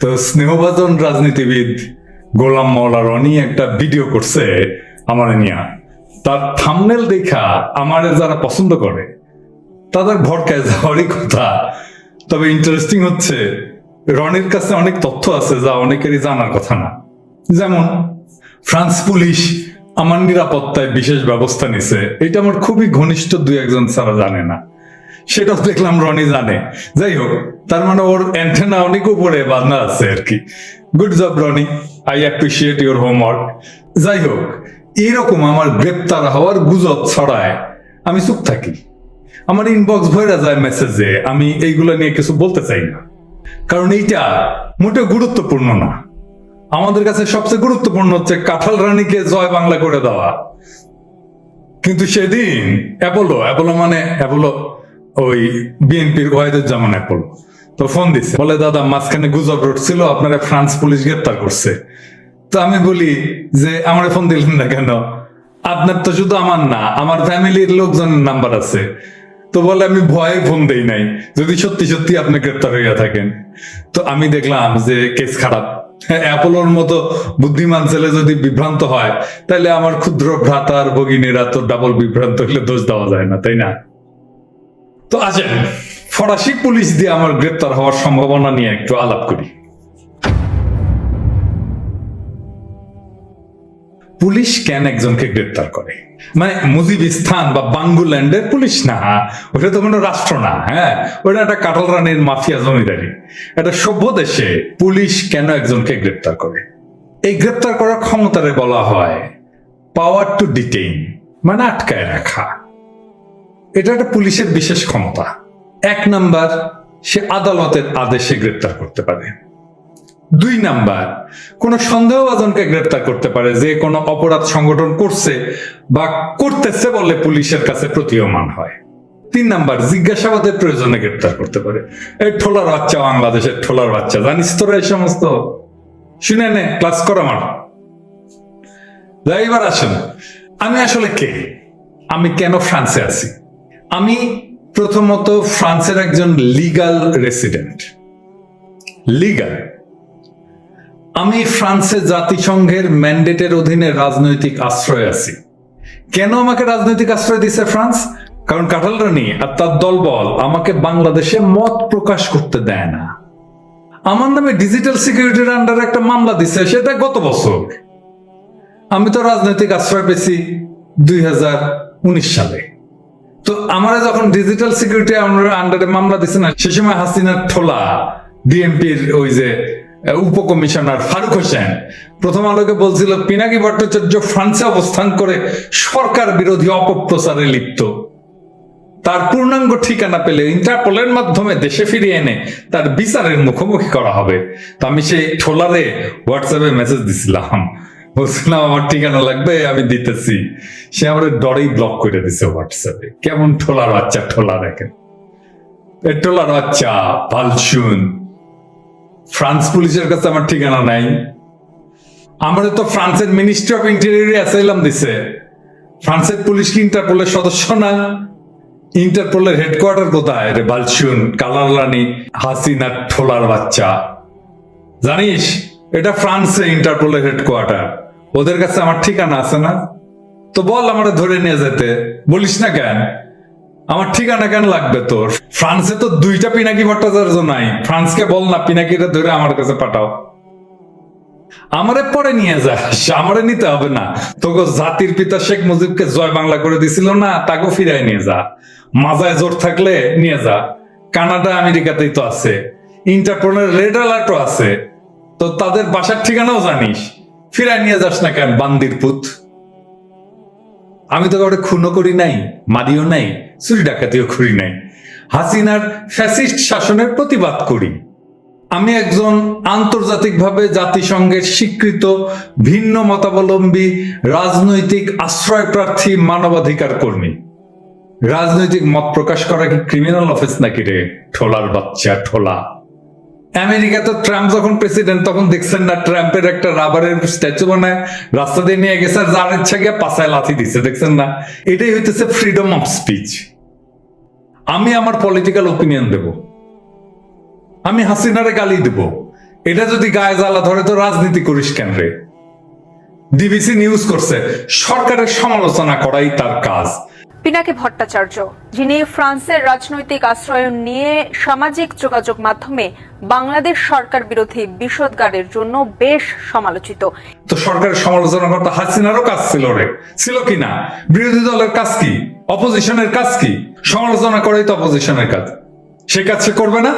তো স্নেহভাজন রাজনীতিবিদ গোলাম মৌলা রনি একটা ভিডিও করছে আমার নিয়া। তার থামনেল দেখা আমার যারা পছন্দ করে, তাদের ভরকায় যাওয়ারই কথা। তবে ইন্টারেস্টিং হচ্ছে, রনির কাছে অনেক তথ্য আছে যা অনেকেরই জানার কথা না। যেমন, ফ্রান্স পুলিশ আমার নিরাপত্তায় বিশেষ ব্যবস্থা নিছে। এটা আমার খুবই ঘনিষ্ঠ দুই একজন ছাড়া জানে না। সেটাও দেখলাম রনি জানে। যাই হোক, তার মানে ওর অ্যান্টেনা অনেক উপরে বাঁধা আছে আর কি। Good job Roni. I appreciate your homework যাই হোক, এইরকম আমার গ্রেপ্তার হওয়ার গুজব ছড়ায়। আমি চুপ থাকি। আমার ইনবক্স ভরে যায় মেসেজে আমি এইগুলো নিয়ে কিছু বলতে চাই না। কারণ এইটা মোটেও গুরুত্বপূর্ণ না। আমাদের কাছে সবচেয়ে গুরুত্বপূর্ণ হচ্ছে কাঁঠাল রানীকে জয় বাংলা করে দেওয়া। কিন্তু সেদিন অ্যাপোলো অ্যাপোলো মানে অ্যাপোলো ওই বিএনপির ওয়াহিদুজ্জামান অ্যাপোলো তো ফোন দিছে। বলে, দাদা, মাঝখানে গুজব ছিল আপনারা ফ্রান্স পুলিশ গ্রেপ্তার করছে। তো আমি বলি যে, আমার ফোন দিলেন না কেন? আপনার তো শুধু আমার না, আমার ফ্যামিলির লোকজনের নাম্বার আছে। তো বলে, আমি ভয়ে ফোন দেই নাই। যদি সত্যি সত্যি আপনি গ্রেপ্তার হইয়া থাকেন। তো আমি দেখলাম যে, কেস খারাপ। অ্যাপোলোর মতো বুদ্ধিমান ছেলে যদি বিভ্রান্ত হয় তাহলে আমার ক্ষুদ্র ভ্রাতার ভগিনীরা তো ডাবল বিভ্রান্ত হলে দোষ দেওয়া যায় না, তাই না? তো আসেন, ফরাসি পুলিশ দিয়ে আমার গ্রেপ্তার হওয়ার সম্ভাবনা নিয়ে একটু আলাপ করি। পুলিশ কেন একজনকে গ্রেপ্তার করে? মানে মুজিবিস্তান বা বাঙ্গুল্যান্ডের পুলিশ না, ওটা তো কোনো রাষ্ট্র না হ্যাঁ? ওটা একটা কাটাল রানের মাফিয়া জমিদারি। একটা সভ্য দেশে পুলিশ কেন একজনকে গ্রেপ্তার করে? এই গ্রেপ্তার করার ক্ষমতারে বলা হয় পাওয়ার টু ডিটেইন মানে আটকায় রাখা। এটা একটা পুলিশের বিশেষ ক্ষমতা। এক নাম্বার, সে আদালতের আদেশে গ্রেপ্তার করতে পারে। দুই নাম্বার, কোন সন্দেহভাজনকে গ্রেপ্তার করতে পারে যে কোনো অপরাধ সংগঠন করছে বা করতেছে বলে পুলিশের কাছে প্রতীয়মান হয়। তিন নাম্বার, জিজ্ঞাসাবাদের প্রয়োজনে গ্রেপ্তার করতে পারে। এই ঠোলার বাচ্চা, বাংলাদেশের ঠোলার বাচ্চা, জানিস তোরা এই সমস্ত? শুনে নে, ক্লাস কর আমার। এবার আসেন, আমি আসলে কে? আমি কেন ফ্রান্সে আছি? আমি প্রথমত ফ্রান্সের একজন লিগাল রেসিডেন্ট লিগাল আমি ফ্রান্সে জাতিসংঘের ম্যান্ডেটের অধীনে রাজনৈতিক আশ্রয় আছি। কেন আমাকে রাজনৈতিক আশ্রয় দিছে ফ্রান্স? কারণ কাঁঠাল রানী আর তার দলবল আমাকে বাংলাদেশে মত প্রকাশ করতে দেয় না। আমার নামে ডিজিটাল সিকিউরিটির আন্ডারে একটা মামলা দিছে, সেটা গত বছর। আমি তো রাজনৈতিক আশ্রয় পেয়েছি দুই হাজার উনিশ সালে। তো আমরা যখন ডিজিটাল সিকিউরিটি আমরা আন্ডারে মামলা দিছে না, সে সময় হাসিনার ঠোলা ডিএমপির ওই যে উপকমিশনার ফারুক হোসেন, প্রথম আলোকে বলছিল, পিনাকি ভট্টাচার্য ফ্রান্সে অবস্থান করে সরকার বিরোধী অপপ্রচারে লিপ্ত। তার পূর্ণাঙ্গ ঠিকানা পেলে ইন্টারপোলের মাধ্যমে দেশে ফিরিয়ে এনে তার বিচারের মুখোমুখি করা হবে। তো আমি সেই ঠোলারে হোয়াটসঅ্যাপে মেসেজ দিছিলাম। বলছিলাম আমার ঠিকানা লাগবে, আমি দিতেছি। সে আমার ডরেই ব্লক করে দিছে হোয়াটসঅ্যাপে কেমন ঠোলার বাচ্চা, ঠোলা দেখেন। ঠোলার বাচ্চা, ভালসুন। ফ্রান্স পুলিশের কাছে আমার ঠিকানা নাই। আমার তো ফ্রান্সের মিনিস্ট্রি অফ ইন্টেরিয়র অ্যাসাইলাম দিছে। ফ্রান্সের পুলিশ কি ইন্টারপোলের সদস্য না? ইন্টারপোলের হেডকোয়ার্টার কোথায়? রে বালসুন কালার রানী হাসিনা ঠোলার বাচ্চা। জানিস, এটা ফ্রান্সে ইন্টারপোলের হেডকোয়ার্টার ওদের কাছে আমার ঠিকানা আছে না? তো বল আমার ধরে নিয়ে যেতে। বলিস না কেন? আমার ঠিকানা কেন লাগবে তোর? ফ্রান্সে তো দুইটা পিনাকি ভট্টাচার্য নাই। ফ্রান্সকে বল না পিনাকিটা ধরে আমার কাছে পাঠাও। আমারে পরে নিয়ে যাস আমারে নিতে হবে না। তোকে জাতির পিতা শেখ মুজিবকে জয় বাংলা করে দিছিল না তাকে ফিরাই নিয়ে যা। মাজায় জোর থাকলে নিয়ে যা। কানাডা, আমেরিকাতেই তো আছে। ইন্টারপোলের রেড অ্যালার্টও আছে। তো তাদের বাসার ঠিকানাও জানিস। ফিরাই নিয়ে যাস না কেন, বান্দির পুত? আমি তো কাউকে খুনও করি নাই, মারিও নাই, চুরি ডাকাতিও করি নাই। হাসিনার ফ্যাসিস্ট শাসনের প্রতিবাদ করি। আমি একজন আন্তর্জাতিকভাবে জাতিসংঘের স্বীকৃত, ভিন্ন মতাবলম্বী, রাজনৈতিক আশ্রয় প্রার্থী মানবাধিকার কর্মী। রাজনৈতিক মত প্রকাশ করা কি ক্রিমিনাল অফিস নাকি রে? ঠোলার বাচ্চা, ঠোলা। আমেরিকা তো ট্রাম্প যখন প্রেসিডেন্ট, তখন দেখছেন না ট্রাম্পের একটা রাবারের স্ট্যাচু বানায়, রাস্তা দিয়ে নিয়ে গেছে যার ইচ্ছা গিয়ে পাশায় লাথি দিচ্ছে দেখছেন না? এটাই হইতেছে ফ্রিডম অফ স্পিচ আমি আমার পলিটিক্যাল ওপিনিয়ন দেব। আমি হাসিনারে গালি দেব। এটা যদি গায়ে জ্বালা ধরে তো রাজনীতি করিস কেন রে? ডিবিসি নিউজ করছে, সরকারের সমালোচনা করাই তার কাজ। পিনাকি ভট্টাচার্য, যিনি ফ্রান্সের রাজনৈতিক আশ্রয়ন নিয়ে সামাজিক যোগাযোগ মাধ্যমে বাংলাদেশ সরকার বিরোধী বিষোদ্গারের জন্য বেশ সমালোচিত। তো সরকারের সমালোচনা করতে হাসিনারও কাজ ছিল রে। ছিল কি না? বিরোধী দলের কাজ কি? অপোজিশনের কাজ কি? সমালোচনা করাই তো অপোজিশনের কাজ। সে কাজ সে করবে না?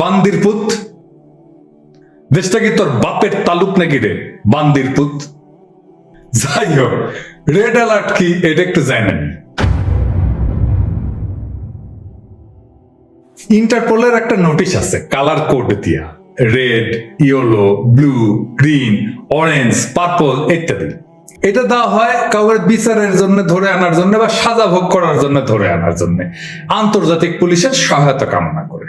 বান্দির পুত। দেশটা কি তোর বাপের তালুক নাকি রে? বান্দির পুত। যাই হোক, রেড অ্যালার্ট কি? এটা একটু জানেন ইন্টারপোলের একটা নোটিশ আছে কালার কোড দিয়া red yellow blue green orange purple ইত্যাদি। এটা দেওয়া হয় কাউকে বিচারের জন্য, ধরে আনার জন্য বা সাজা ভোগ করার জন্য, ধরে আনার জন্য। আন্তর্জাতিক পুলিশের সহায়তা কামনা করে।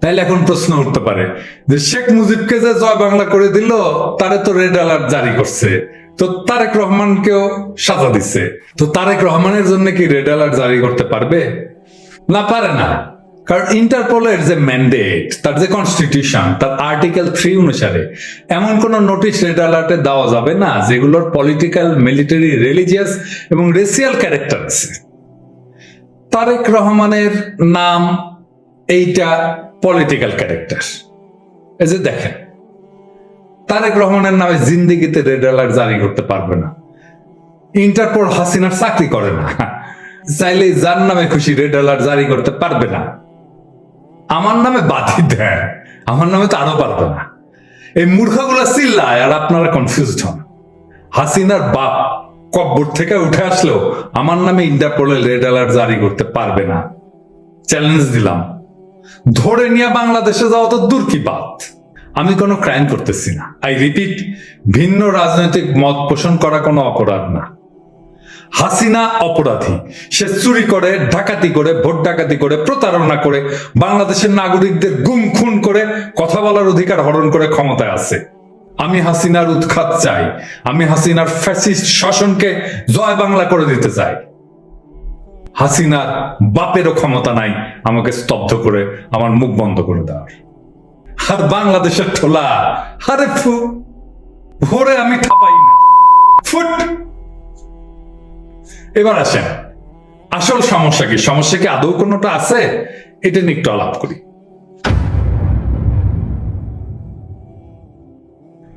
তাইলে এখন প্রশ্ন উঠতে পারে, যে শেখ মুজিবকে যে জয় বাংলা করে দিল, তারে তো রেড অ্যালার্ট জারি করছে। তো তারেক রহমানকেও সাজা দিচ্ছে তো তারেক রহমানের জন্য কি রেড অ্যালার্ট জারি করতে পারবে? না পারে না। কারণ ইন্টারপোলের যে ম্যান্ডেট তার যে কনস্টিটিউশন তার আর্টিকেল থ্রি অনুসারে, এমন কোন নোটিশ রেড অ্যালার্টে দেওয়া যাবে না, যেগুলোর পলিটিক্যাল মিলিটারি রিলিজিয়াস এবং রেসিয়াল ক্যারেক্টার আছে। তারেক রহমানের নাম, এইটা পলিটিক্যাল ক্যারেক্টার এই যে দেখেন, তারেক রহমানের নামে জিন্দিগিতে রেড অ্যালার্ট জারি করতে পারবে না। ইন্টারপোল হাসিনার চাকরি করে না। চাইলে যার নামে খুশি রেড অ্যালার্ট জারি করতে পারবে না। আমার নামে বাধি দেয় আমার নামে তো আরও পারবে না। এই মূর্খগুলো চিল্লায় আর আপনারা কনফিউজড হন। হাসিনার বাপ কব্বর থেকে উঠে আসলেও আমার নামে ইন্টারপোলে রেড অ্যালার্ট জারি করতে পারবে না। চ্যালেঞ্জ দিলাম। ধরে নিয়ে বাংলাদেশে যাওয়া তো দূর কি বাদ আমি কোনো ক্রাইম করতেছি না। আই রিপিট ভিন্ন রাজনৈতিক মত পোষণ করা কোনো অপরাধ না। হাসিনা অপরাধী। সে চুরি করে, ডাকাতি করে, ভোট ডাকাতি করে, প্রতারণা করে, বাংলাদেশের নাগরিকদের গুম, খুন করে, কথা বলার অধিকার হরণ করে ক্ষমতায় আছে। আমি হাসিনার উৎখাত চাই। আমি হাসিনার ফ্যাসিস্ট শাসনকে জয় বাংলা করে দিতে চাই। হাসিনার বাপেরও ক্ষমতা নাই। আমাকে স্তব্ধ করে, আমার মুখ বন্ধ করে দেওয়ার। আর বাংলাদেশের ঠোলা, আরে ফু, ভোরে আমি ঠাপাই না। ফুট! এবার আসেন। আসল সমস্যা কি? সমস্যা কি আদৌ কোনোটা আছে? এটা নিয়ে একটু আলাপ করি।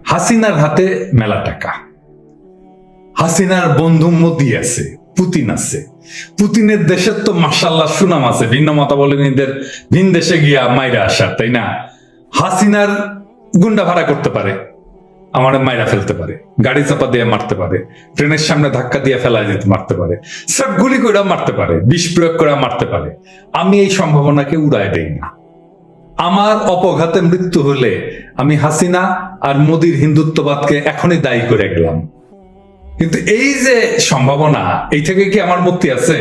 হাসিনার হাতে মেলা টাকা। হাসিনার বন্ধু মোদি আছে, পুতিন আছে। পুতিনের দেশের তো মাসাল্লাহ সুনাম আছে, ভিন্ন মতাবলম্বীদের ভিন দেশে গিয়া মাইরা আসার, তাই না? হাসিনার গুন্ডা ভাড়া করতে পারে। আমার মাইরা ফেলতে পারে, গাড়ি চাপা দিয়ে মারতে পারে, ট্রেনের সামনে ধাক্কা দিয়ে ফেলা যেতে মারতে পারে, সব গুলি করে মারতে পারে, বিষ প্রয়োগ করে মারতে পারে। আমি এই সম্ভাবনাকে উড়ায় দেই না। আমার অপঘাতে মৃত্যু হলে আমি হাসিনা আর মোদির হিন্দুত্ববাদকে এখনই দায়ী করে গেলাম। কিন্তু এই যে সম্ভাবনা, এই থেকে কি আমার মুক্তি আছে?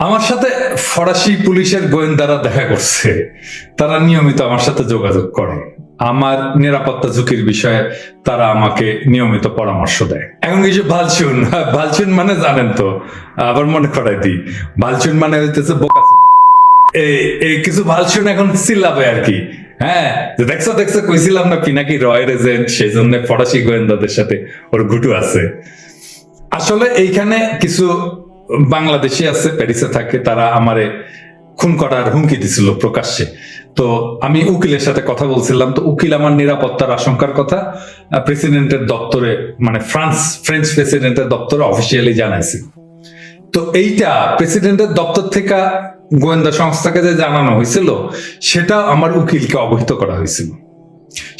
আমার সাথে ফরাসি পুলিশের গোয়েন্দারা দেখা করছে। তারা নিয়মিত আমার সাথে যোগাযোগ করে। আমার নিরাপত্তা ঝুঁকির বিষয়ে তারা আমাকে নিয়মিত পরামর্শ দেয়। এখন কিছু ভালচুন ভালচুন মানে জানেন তো, আবার মনে করাই দিই। ভালচুন মানে হইতেছে বোকা এই কিছু ভালচুন এখন চিল্লাবে আর কি। হ্যাঁ দেখছ দেখছ, কইছিলাম না পিনাকি রয় রেজেন্ট সেই জন্য ফরাসি গোয়েন্দাদের সাথে ওর ঘুটু আছে। আসলে এইখানে কিছু বাংলাদেশি আছে, প্যারিসে থাকে, তারা আমারে খুন করার হুমকি দিছিল প্রকাশ্যে। তো আমি উকিলের সাথে কথা বলছিলাম, তো উকিল আমার নিরাপত্তার আশঙ্কার কথা প্রেসিডেন্টের দপ্তরে মানে ফ্রান্স, ফ্রেঞ্চ প্রেসিডেন্টের দপ্তরে অফিসিয়ালি জানাইছি। তো এইটা প্রেসিডেন্টের দপ্তর থেকে গোয়েন্দা সংস্থাকে যে জানানো হয়েছিল, সেটা আমার উকিলকে অবহিত করা হয়েছিল।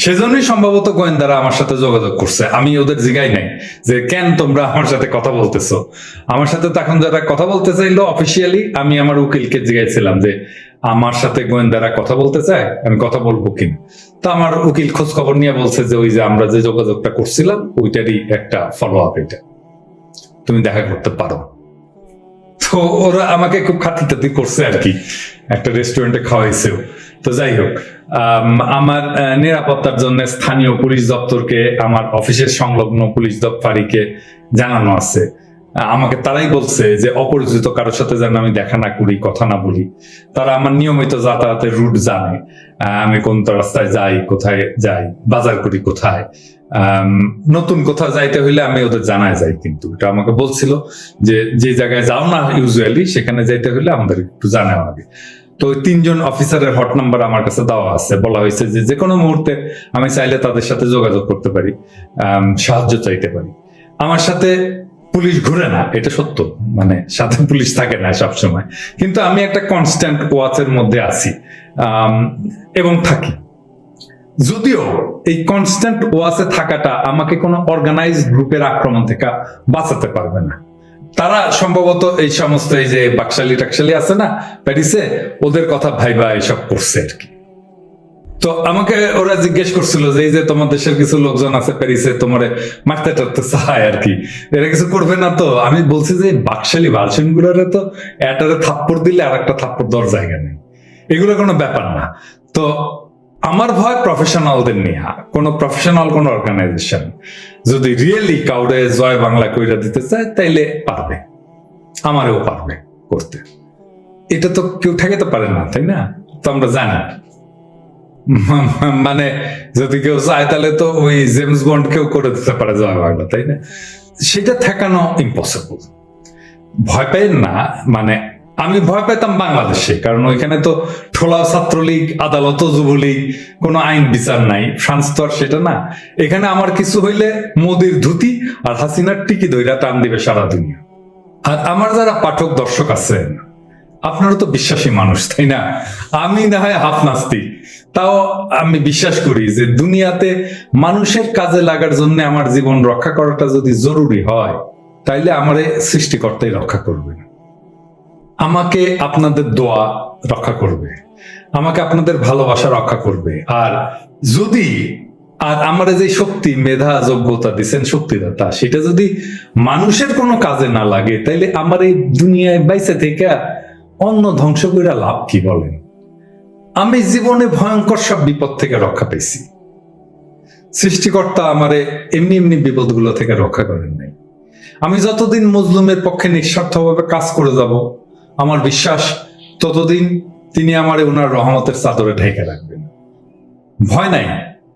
সেজন্যই সম্ভবত গোয়েন্দারা আমার সাথে যোগাযোগ করছে। আমি ওদের জিগাই নাই যে, কেন তোমরা আমার সাথে কথা বলতেছো? আমার সাথে তখন যারা কথা বলতে চাইলো অফিসিয়ালি আমি আমার উকিলকে জিগাইছিলাম যে, আমার সাথে গোয়েন্দারা কথা বলতে চায়, আমি কথা বলব কিনা? তো আমার উকিল খোঁজ খবর নিয়ে বলছে যে, ওই যে আমরা যে যোগাযোগটা করছিলাম, ওইটারই একটা ফলো আপ এটা। তুমি দেখা করতে পারো। তো ওরা আমাকে খুব খাতিটাতি করছে আর কি। একটা রেস্টুরেন্টে খাওয়াইছেও। তো যাই হোক আমার নিরাপত্তার জন্য স্থানীয় পুলিশ দপ্তরকে, আমার অফিসের সংলগ্ন পুলিশ দপ্তরকে জানানো আছে। আমাকে তারাই বলছে যে অপরিচিত কারোর সাথে যেন আমি দেখা না করি, কথা না বলি। তারা আমার নিয়মিত যাতায়াতের রুট জানে। আমি কোন রাস্তায় যাই, কোথায় যাই, বাজার করি কোথায়। নতুন কোথাও যাইতে হইলে আমি ওদের জানায় যাই কিন্তু। এটা আমাকে বলছিল যে যে জায়গায় যাও না ইউজুয়ালি, সেখানে যাইতে হইলে আমাদের একটু জানাও আগে। তো তিনজন অফিসারের হট নাম্বার আমার কাছে দেওয়া আছে। বলা হয়েছে যে যে কোনো মুহূর্তে আমি চাইলে তাদের সাথে যোগাযোগ করতে পারি সাহায্য চাইতে পারি। আমার সাথে পুলিশ ঘুরে না, এটা সত্য। মানে সাথে পুলিশ থাকে না সবসময়। কিন্তু আমি একটা কনস্ট্যান্ট ওয়াচের মধ্যে আছি এবং থাকি। যদিও এই কনস্ট্যান্ট ওয়াচে থাকাটা আমাকে কোনো অর্গানাইজড গ্রুপের আক্রমণ থেকে বাঁচাতে পারবে না। তারা সম্ভবত এই সমস্ত এই যে বাকশালী টাকশালি আছে না, প্যারিসে, ওদের কথা ভাইবা এসব করছে আর কি। তো আমাকে ওরা জিজ্ঞেস করছিল যে এই যে তোমার দেশের কিছু লোকজন আছে প্যারিসে, তোমার মারতে টারতে চায় আর কি। এরা কিছু করবে না তো। আমি বলছি যে বাকশালী ভার্সন গুলোরে তো এটারে থাপ্পড় দিলে আর একটা থাপ্পড় দেওয়ার জায়গা নেই। এগুলো কোনো ব্যাপার না। তো আমার ভয় প্রফেশনালদের নিয়ে, কোনো প্রফেশনাল কোন অর্গানাইজেশন যদি রিয়েলি কাউরে জয় বাংলা কইরা দিতে চায়, তাইলে পারবে। আমারও পারবে করতে। এটা তো কেউ ঠেকাতে পারে না, তাই না? তো আমরা জানি। মানে যদি কেউ চায়, তাহলে তো ওই জেমস বন্ড কেউ করে দিতে পারে জয় বাংলা, তাই না? সেটা ঠেকানো ইম্পসিবল ভয় পেন না মানে আমি ভয় পেতাম বাংলাদেশে, কারণ ওইখানে তো ঠোলা ছাত্রলীগ, আদালত, যুবলীগ, কোনো আইন বিচার নাই। ফ্রান্স তো আর সেটা না। এখানে আমার কিছু হইলে মোদির ধুতি আর হাসিনার টিকি দইরা টান দিবে সারা দুনিয়া। আর আমার যারা পাঠক দর্শক আছেন, আপনারা তো বিশ্বাসী মানুষ, তাই না? আমি না হয় হাফ নাস্তিক। তাও আমি বিশ্বাস করি যে দুনিয়াতে মানুষের কাজে লাগার জন্য আমার জীবন রক্ষা করাটা যদি জরুরি হয়, তাইলে আমারে সৃষ্টিকর্তাই রক্ষা করবেন। আমাকে আপনাদের দোয়া রক্ষা করবে। আমাকে আপনাদের ভালোবাসা রক্ষা করবে। আর যদি, আর আমার যে শক্তি, মেধা, যোগ্যতা দিচ্ছেন শক্তিদাতা, সেটা যদি মানুষের কোনো কাজে না লাগে, তাইলে আমার এই দুনিয়ায় বাইসে থেকে অন্য ধ্বংস করে লাভ কি বলেন? আমি জীবনে ভয়ঙ্কর সব বিপদ থেকে রক্ষা পেয়েছি। সৃষ্টিকর্তা আমারে এমনি এমনি বিপদগুলো থেকে রক্ষা করেন নাই। আমি যতদিন মজলুমের পক্ষে নিঃস্বার্থভাবে কাজ করে যাব আমার বিশ্বাস, ততদিন তিনি আমারে ওনার রহমতের চাদরে ঢেকে রাখবেন। ভয় নাই,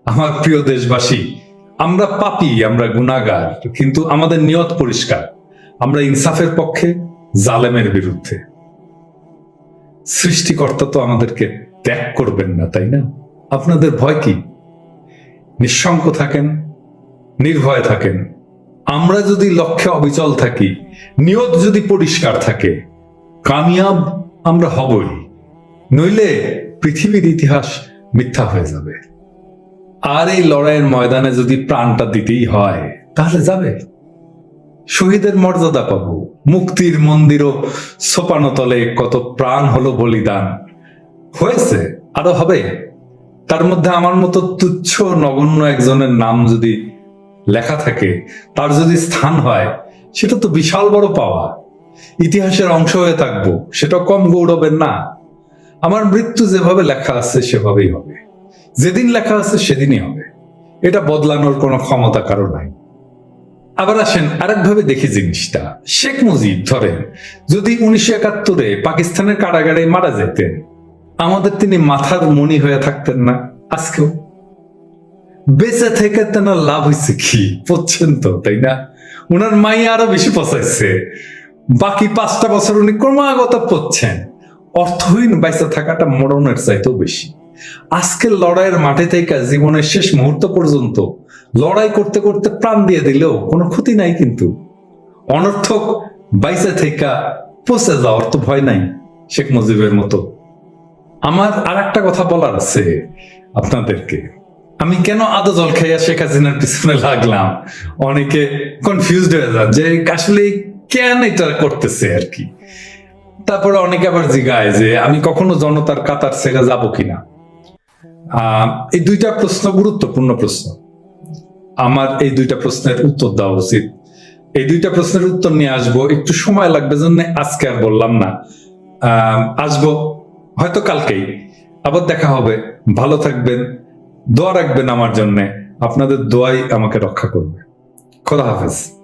আমার প্রিয় দেশবাসী, আমরা পাপি, আমরা গুণাগার কিন্তু আমাদের নিয়ত পরিষ্কার, আমরা ইনসাফের পক্ষে, জালেমের বিরুদ্ধে। সৃষ্টিকর্তা তো আমাদেরকে ত্যাগ করবেন না, তাই না? আপনাদের ভয় কি? নিঃশঙ্ক থাকেন, নির্ভয় থাকেন। আমরা যদি লক্ষ্যে অবিচল থাকি, নিয়ত যদি পরিষ্কার থাকে কামিয়াব আমরা হবই, নইলে পৃথিবীর ইতিহাস মিথ্যা হয়ে যাবে। আর এই লড়াইয়ের ময়দানে যদি প্রাণটা দিতেই হয়, তাহলে যাবে। শহীদের মর্যাদা পাবো, মুক্তির মন্দিরও সোপানতলে কত প্রাণ হলো বলিদান। হয়েছে, আরও হবে। তার মধ্যে আমার মতো তুচ্ছ নগণ্য একজনের নাম যদি লেখা থাকে, তার যদি স্থান হয়, সেটা তো বিশাল বড় পাওয়া। ইতিহাসের অংশ হয়ে থাকব, সেটা কম গৌরবের না। আমার মৃত্যু যেভাবে লেখা আছে, সেভাবেই হবে। যেদিন লেখা আছে, সেদিনই হবে। এটা বদলানোর কোনো ক্ষমতা কারও নাই। আবার আসেন, আরেকভাবে দেখি জিনিসটা। শেখ মুজিব, ধরেন, যদি উনিশশো একাত্তরে পাকিস্তানের কারাগারে মারা যেতেন, আমাদের তিনি মাথার মনি হয়ে থাকতেন না, আজকেও। বেঁচে থেকে তেনার লাভ হয়েছে কি? পড়ছেন তো, তাই না? ওনার মাই আরও বেশি পচাইছে। বাকি পাঁচটা বছর উনি ক্রমাগত পড়ছেন। অর্থহীন বাইসে থাকাটা মরণের চাইতেও বেশি। আজকের লড়াইয়ের মাঠে থেকে জীবনের শেষ মুহূর্ত পর্যন্ত লড়াই করতে করতে প্রাণ দিয়ে দিলেও কোনো ক্ষতি নাই কিন্তু। অনর্থক বাইসে থেকে পচে যাওয়ার তো ভয় নাই শেখ মুজিবের মতো। আমার আর একটা কথা বলার আছে আপনাদেরকে। আমি কেন আদা জল খাইয়া শেখ হাসিনার পিছনে লাগলাম? অনেকে কনফিউজড হয়ে যান যে আসলে কেন এটা করতেছে আর কি? তারপরে অনেকে আবার জিগায় যে আমি কখনো জনতার কাতার ছেড়ে যাব কিনা? এই দুইটা প্রশ্ন গুরুত্বপূর্ণ প্রশ্ন। আমার এই দুইটা প্রশ্নের উত্তর দেওয়া উচিত। এই দুইটা প্রশ্নের উত্তর নিয়ে আসব, একটু সময় লাগবে জন্য আজকে আর বললাম না। আসব হয়তো কালকেই। আবার দেখা হবে। ভালো থাকবেন, দোয়া রাখবেন আমার জন্য। আপনাদের দোয়াই আমাকে রক্ষা করবে। খোদা হাফেজ।